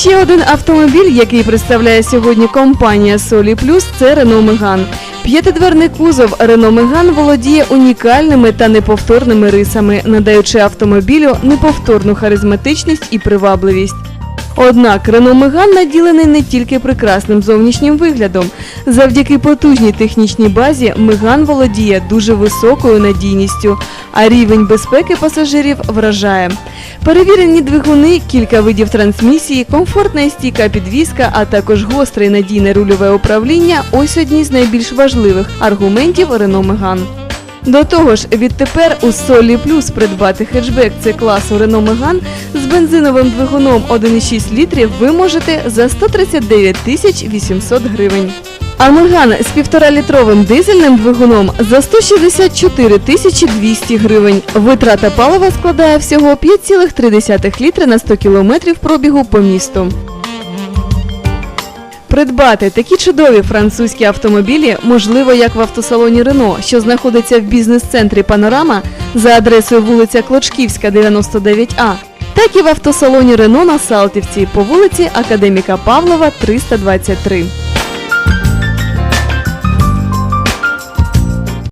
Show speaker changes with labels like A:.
A: Ще один автомобіль, який представляє сьогодні компанія Солі Плюс, це Renault Megane. П'ятидверний кузов Renault Megane володіє унікальними та неповторними рисами, надаючи автомобілю неповторну харизматичність і привабливість. Однак Renault Megane наділений не тільки прекрасним зовнішнім виглядом. Завдяки потужній технічній базі Megane володіє дуже високою надійністю, а рівень безпеки пасажирів вражає. Перевірені двигуни, кілька видів трансмісії, комфортна і стійка підвізка, а також гостре і надійне рульове управління ось одні з найбільш важливих аргументів Renault Megane. До того ж, відтепер у Солі Плюс придбати хетчбек це класу Renault Megane з бензиновим двигуном 1,6 літрів ви можете за 139 тисяч 800 гривень. А Megane з 1,5-літровим дизельним двигуном за 164 тисячі 200 гривень. Витрата палива складає всього 5,3 літри на 100 кілометрів пробігу по місту. Придбати такі чудові французькі автомобілі можливо як в автосалоні Рено, що знаходиться в бізнес-центрі Панорама за адресою вулиця Клочківська, 99А, так і в автосалоні Рено на Салтівці по вулиці Академіка Павлова, 323.